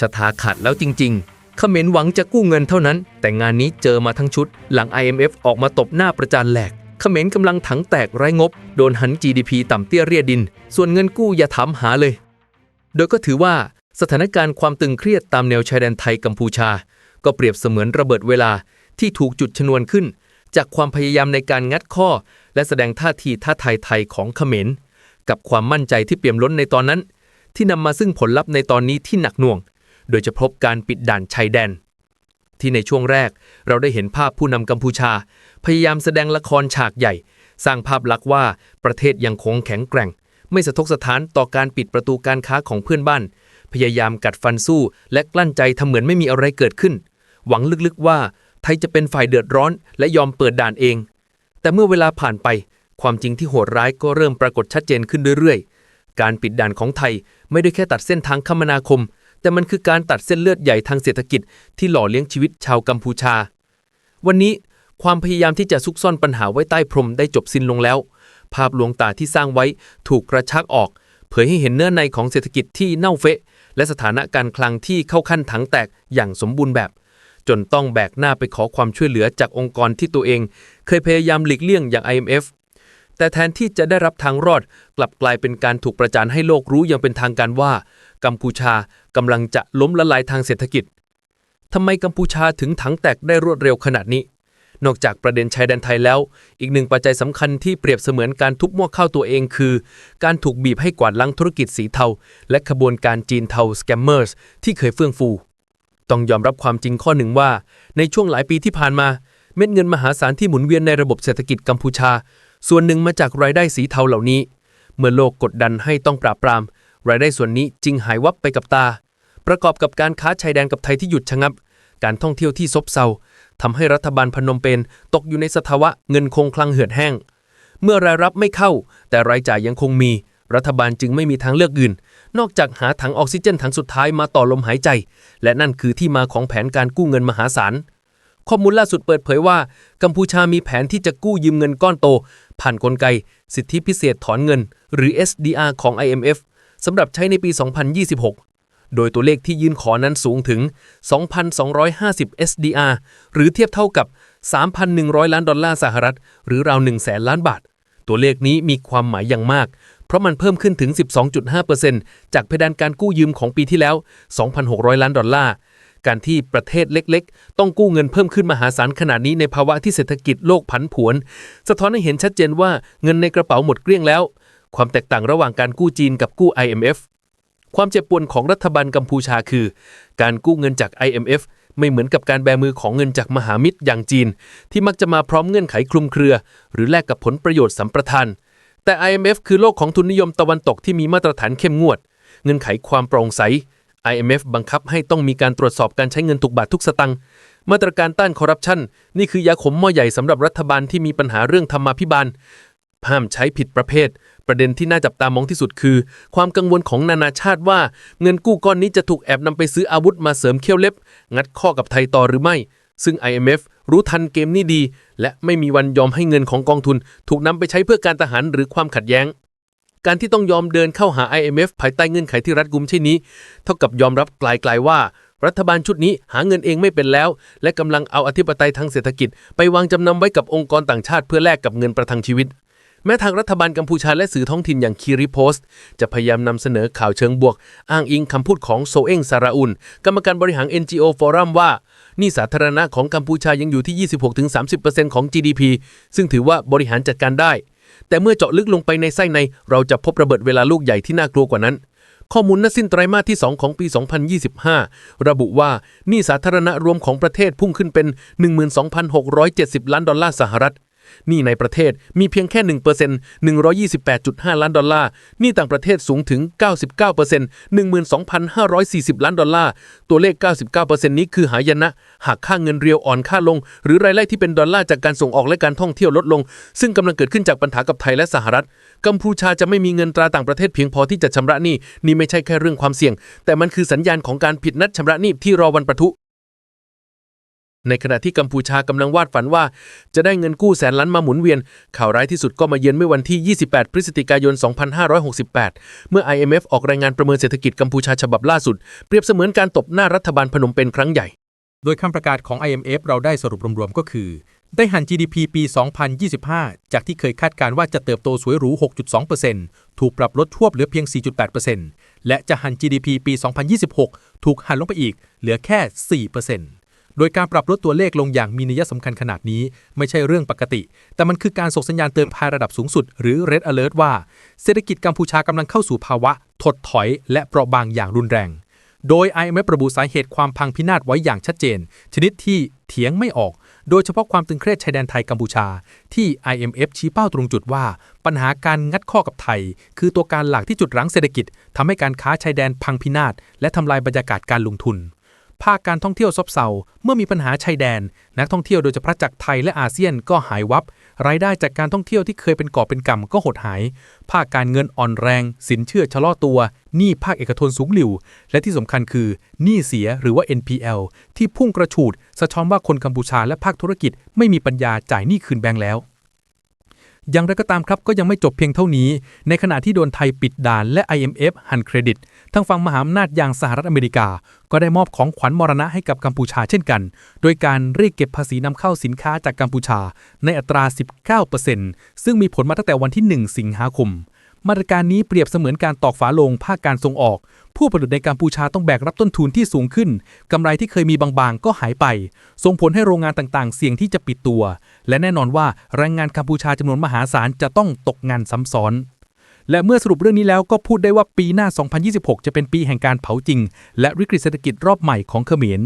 ชะตาขาดแล้วจริงๆเขมรหวังจะกู้เงินเท่านั้น แต่งานนี้เจอมาทั้งชุด หลัง IMF ออกมาตบหน้าประจานแหลกเขมรกำลังถังแตกไร้งบ โดนหัน GDP ต่ำเตี้ยเรียดิน ส่วนเงินกู้อย่าถามหาเลย โดยก็ถือว่าสถานการณ์ความตึงเครียดตามแนวชายแดนไทยกัมพูชา ก็เปรียบเสมือนระเบิดเวลาที่ถูกจุดชนวนขึ้น จากความพยายามในการงัดข้อ และแสดงท่าทีท้าทายไทยของเขมรกับความมั่นใจที่เปี่ยมล้นในตอนนั้น ที่นำมาซึ่งผลลัพธ์ในตอนนี้ที่หนักหน่วง โดยจะพบการปิดด่านชายแดน ที่ในช่วงแรกเราได้เห็นภาพผู้นำกัมพูชา พยายามแสดงละครฉากใหญ่ สร้างภาพลักษณ์ว่าประเทศยังคงแข็งแกร่ง ไม่สะทกสถานต่อการปิดประตูการค้าของเพื่อนบ้าน พยายามกัดฟันสู้ และกลั้นใจทำเหมือนไม่มีอะไรเกิดขึ้น หวังลึกๆว่าไทยจะเป็นฝ่ายเดือดร้อน และยอมเปิดด่านเอง แต่เมื่อเวลาผ่านไป ความจริงที่โหดร้ายก็เริ่มปรากฏชัดเจนขึ้นเรื่อยๆ การปิดด่านของไทยไม่ได้แค่ตัดเส้นทางคมนาคม แต่มันคือการตัดเส้นเลือดใหญ่ทางเศรษฐกิจที่หล่อเลี้ยงชีวิตชาวกัมพูชา วันนี้ความพยายามที่จะซุกซ่อนปัญหาไว้ใต้พรมได้จบสิ้นลงแล้ว ภาพลวงตาที่สร้างไว้ถูกกระชักออก เผยให้เห็นเนื้อในของเศรษฐกิจที่เน่าเฟะ และสถานะการคลังที่เข้าขั้นถังแตกอย่างสมบูรณ์แบบ จนต้องแบกหน้าไปขอความช่วยเหลือจากองค์กรที่ตัวเอง เคยพยายามหลีกเลี่ยงอย่าง IMF แต่แทนที่จะได้รับทางรอด กลับกลายเป็นการถูกประจานให้โลกรู้อย่างเป็นทางการว่า กัมพูชากำลังจะล้มละลายทางเศรษฐกิจทำไมกัมพูชาถึงถังแตกได้รวดเร็วขนาดนี้ นอกจากประเด็นชายแดนไทยแล้ว อีกหนึ่งปัจจัยสำคัญที่เปรียบเสมือนการทุบมั่วเข้าตัวเองคือ การถูกบีบให้กวาดล้างธุรกิจสีเทา และขบวนการจีนเทาสแกมเมอร์สที่เคยเฟื่องฟู ต้องยอมรับความจริงข้อหนึ่งว่า ในช่วงหลายปีที่ผ่านมา เม็ดเงินมหาศาลที่หมุนเวียนในระบบเศรษฐกิจกัมพูชา ส่วนหนึ่งมาจากรายได้สีเทาเหล่านี้ เมื่อโลกกดดันให้ต้องปราบปราม รายได้ส่วนนี้จึงหายวับไปกับตา ประกอบกับการค้าชายแดนกับไทยที่หยุดชะงับการท่องเที่ยวที่ซบเซาทำให้รัฐบาลพนมเปญตกอยู่ในสภาวะเงินคงคลังเหือดแห้ง เมื่อรายรับไม่เข้า แต่รายจ่ายยังคงมี รัฐบาลจึงไม่มีทางเลือกอื่น นอกจากหาถังออกซิเจนถังสุดท้ายมาต่อลมหายใจ และนั่นคือที่มาของแผนการกู้เงินมหาศาลข้อมูลล่าสุดเปิดเผยว่า กัมพูชามีแผนที่จะกู้ยืมเงินก้อนโต ผ่านนกลไก สิทธิพิเศษถอนเงิน หรือ SDR ของ IMF สำหรับใช้ในปี 2026 โดยตัวเลขที่ยื่นขอนั้นสูงถึง 2,250 SDR หรือเทียบเท่ากับ 3,100 ล้านดอลลาร์สหรัฐ หรือราว1แสนล้านบาท ตัวเลขนี้มีความหมายอย่างมาก เพราะมันเพิ่มขึ้นถึง 12.5%จากเพดานการกู้ยืมของปีที่แล้ว 2,600 ล้านดอลลาร์การที่ประเทศเล็กๆ ต้องกู้เงินเพิ่มขึ้นมหาศาลขนาดนี้ในภาวะที่เศรษฐกิจโลกผันผวน สะท้อนให้เห็นชัดเจนว่าเงินในกระเป๋าหมดเกลี้ยงแล้ว ความแตกต่างระหว่างการกู้จีนกับกู้ IMF ความเจ็บปวดของรัฐบาลกัมพูชาคือ การกู้เงินจาก IMF ไม่เหมือนกับการแบมือของเงินจากมหามิตรอย่างจีน ที่มักจะมาพร้อมเงื่อนไขคลุมเครือ หรือแลกกับผลประโยชน์สัมปทานแต่ IMF คือโลกของทุนนิยมตะวันตกที่มีมาตรฐานเข้มงวด เงื่อนไขความโปร่งใส IMF บังคับให้ต้องมีการตรวจสอบการใช้เงินทุกบาททุกสตังค์มาตรการต้านคอร์รัปชันนี่คือยาขมหม้อใหญ่สำหรับรัฐบาลที่มีปัญหาเรื่องธรรมาภิบาลห้ามใช้ผิดประเภท ประเด็นที่น่าจับตามองที่สุดคือ ความกังวลของนานาชาติว่า เงินกู้ก้อนนี้จะถูกแอบนำไปซื้ออาวุธมาเสริมเขี้ยวเล็บ งัดข้อกับไทยต่อหรือไม่ ซึ่ง IMF รู้ทันเกมนี้ดี และไม่มีวันยอมให้เงินของกองทุน ถูกนำไปใช้เพื่อการทหารหรือความขัดแย้ง การที่ต้องยอมเดินเข้าหา IMF ภายใต้เงื่อนไขที่รัดกุมเช่นนี้ เท่ากับยอมรับไกลๆว่ารัฐบาลชุดนี้หาเงินเองไม่เป็นแล้ว และกำลังเอาอธิปไตยทางเศรษฐกิจ ไปวางจำนำไว้กับองค์กรต่างชาติเพื่อแลกกับเงินประทังชีวิต แม้ทางรัฐบาลกัมพูชาและสื่อท้องถิ่นอย่างคีรีโพสต์ จะพยายามนำเสนอข่าวเชิงบวก อ้างอิงคำพูดของโซเอ็งซาราอุนกรรมการบริหาร NGO Forum ว่านี่สาธารณะของกัมพูชายังอยู่ที่ 26-30%ของ GDP ซึ่งถือว่าบริหารจัดการได้ แต่เมื่อเจาะลึกลงไปในไส้ใน เราจะพบระเบิดเวลาลูกใหญ่ที่น่ากลัวกว่านั้นข้อมูลณสิ้นไตรมาสที่ 2 ของปี 2025 ระบุว่าหนี้สาธารณะรวมของประเทศพุ่งขึ้นเป็น 12,670 ล้านดอลลาร์สหรัฐ นี้ในประเทศมีเพียงแค่ 1% 128.5 ล้านดอลลาร์ นี้ต่างประเทศสูงถึง 99% 12,540 ล้านดอลลาร์ ตัวเลข 99%นี้คือหายนะ หากค่าเงินเรียวอ่อนค่าลง หรือรายได้ที่เป็นดอลลาร์จากการส่งออกและการท่องเที่ยวลดลง ซึ่งกำลังเกิดขึ้นจากปัญหากับไทยและสหรัฐ กัมพูชาจะไม่มีเงินตราต่างประเทศเพียงพอที่จะชำระหนี้ นี่ไม่ใช่แค่เรื่องความเสี่ยง แต่มันคือสัญญาณของการผิดนัดชำระหนี้ที่รอวันประทุ ในขณะที่กัมพูชากำลังวาดฝันว่า จะได้เงินกู้แสนล้านมาหมุนเวียน ข่าวร้ายที่สุดก็มาเยือนเมื่อวันที่ 28 พฤศจิกายน 2568 เมื่อ IMF ออกรายงานประเมินเศรษฐกิจกัมพูชาฉบับล่าสุด เปรียบเสมือนการตบหน้ารัฐบาลพนมเปญครั้งใหญ่ โดยคำประกาศของ IMF เราได้สรุปรวมๆก็คือ ได้หัน GDP ปี 2025 จากที่เคยคาดการณ์ว่าจะเติบโตสวยหรู 6.2%ถูกปรับลดทวบเหลือเพียง 4.8%และจะหัน GDP ปี 2026 ถูกหันลงไปอีกเหลือแค่ 4% โดยการปรับลดตัวเลขลงอย่างมีนัยสำคัญขนาดนี้ ไม่ใช่เรื่องปกติ แต่มันคือการส่งสัญญาณเตือนภัยระดับสูงสุด หรือ Red Alert ว่าเศรษฐกิจกัมพูชากำลังเข้าสู่ภาวะ ถดถอย และเปราะบางอย่างรุนแรง โดย IMF ระบุสาเหตุความพังพินาศไว้อย่างชัดเจน ชนิดที่เถียงไม่ออก โดยเฉพาะความตึงเครียดชายแดนไทยกัมพูชา ที่ IMF ชี้เป้าตรงจุดว่า ปัญหาการงัดข้อกับไทย คือตัวการหลักที่จุดรั้งเศรษฐกิจทำให้การค้าชายแดนพังพินาศและทำลายบรรยากาศการลงทุน ภาคการท่องเที่ยวซบเซาเมื่อมีปัญหาชายแดน นักท่องเที่ยวโดยเฉพาะจากไทยและอาเซียนก็หายวับ รายได้จากการท่องเที่ยวที่เคยเป็นก่อเป็นกำก็หดหาย ภาคการเงินอ่อนแรง สินเชื่อชะลอตัว หนี้ภาคเอกชนสูงหลิ่วและที่สำคัญคือหนี้เสียหรือว่า NPL ที่พุ่งกระฉูด สะท้อนว่าคนกัมพูชาและภาคธุรกิจไม่มีปัญญาจ่ายหนี้คืนแบงก์แล้ว อย่างไรก็ตามครับก็ยังไม่จบเพียงเท่านี้ ในขณะที่โดนไทยปิดด่านและ IMF หันเครดิต ทั้งฝั่งมหาอำนาจอย่างสหรัฐอเมริกา ก็ได้มอบของขวัญมรณะให้กับกัมพูชาเช่นกัน โดยการเรียกเก็บภาษีนำเข้าสินค้าจากกัมพูชา ในอัตรา 19%ซึ่งมีผลมาตั้งแต่วันที่ 1 สิงหาคม มาตรการนี้เปรียบเสมือนการตอกฝาโลงภาคการส่งออก ผู้ผลิตในกัมพูชาต้องแบกรับต้นทุนที่สูงขึ้น กำไรที่เคยมีบางๆ ก็หายไป ส่งผลให้โรงงานต่างๆ เสี่ยงที่จะปิดตัว และแน่นอนว่าแรงงานกัมพูชาจำนวนมหาศาลจะต้องตกงานซ้ำซ้อน และเมื่อสรุปเรื่องนี้แล้วก็พูดได้ว่าปีหน้า 2026 จะเป็นปีแห่งการเผาจริง และวิกฤตเศรษฐกิจรอบใหม่ของเขมร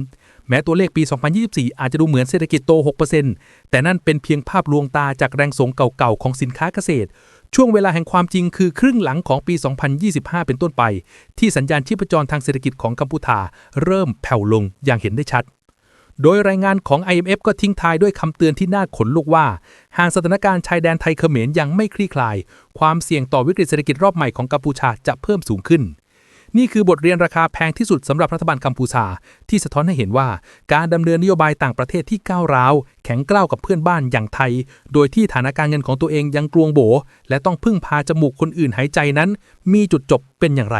แม้ตัวเลขปี 2024 อาจจะดูเหมือนเศรษฐกิจโต 6%แต่นั่นเป็นเพียงภาพลวงตาจากแรงสงเก่าๆ ของสินค้าเกษตร ช่วงเวลาแห่งความจริงคือครึ่งหลังของปี 2025 เป็นต้นไป ที่สัญญาณชีพจรทางเศรษฐกิจของกัมพูชาเริ่มแผ่วลงอย่างเห็นได้ชัด โดยรายงานของ IMF ก็ทิ้งท้ายด้วยคำเตือนที่น่าขนลุกว่า หากสถานการณ์ชายแดนไทยเขมรยังไม่คลี่คลาย ความเสี่ยงต่อวิกฤตเศรษฐกิจรอบใหม่ของกัมพูชาจะเพิ่มสูงขึ้น นี่คือบทเรียนราคาแพงที่สุดสำหรับรัฐบาลกัมพูชา ที่สะท้อนให้เห็นว่า การดำเนินนโยบายต่างประเทศที่ก้าวร้าว แข็งกล้าวกับเพื่อนบ้านอย่างไทย โดยที่ฐานะการเงินของตัวเองยังกลวงโบ และต้องพึ่งพาจมูกคนอื่นหายใจนั้น มีจุดจบเป็นอย่างไร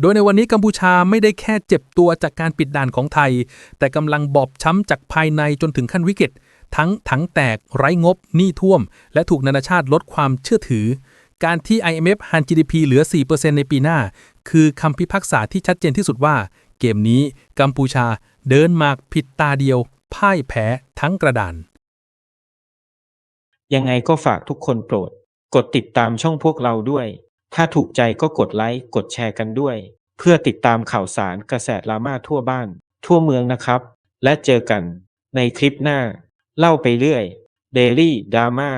โดยในวันนี้กัมพูชาไม่ได้แค่เจ็บตัวจากการปิดด่านของไทย แต่กำลังบอบช้ำจากภายในจนถึงขั้นวิกฤตทั้งถังแตกไร้งบหนี้ท่วม และถูกนานาชาติลดความเชื่อถือ การที่ IMF หัน GDP เหลือ 4%ในปีหน้า คือคำพิพากษาที่ชัดเจนที่สุดว่า เกมนี้กัมพูชาเดินมากผิดตาเดียว พ่ายแพ้ทั้งกระดาน ยังไงก็ฝากทุกคนโปรด กดติดตามช่องพวกเราด้วย ถ้าถูกใจก็กดไลค์ กดแชร์กันด้วย เพื่อติดตามข่าวสารกระแสดราม่าทั่วบ้าน ทั่วเมืองนะครับ และเจอกันในคลิปหน้า เล่าไปเรื่อย Daily Drama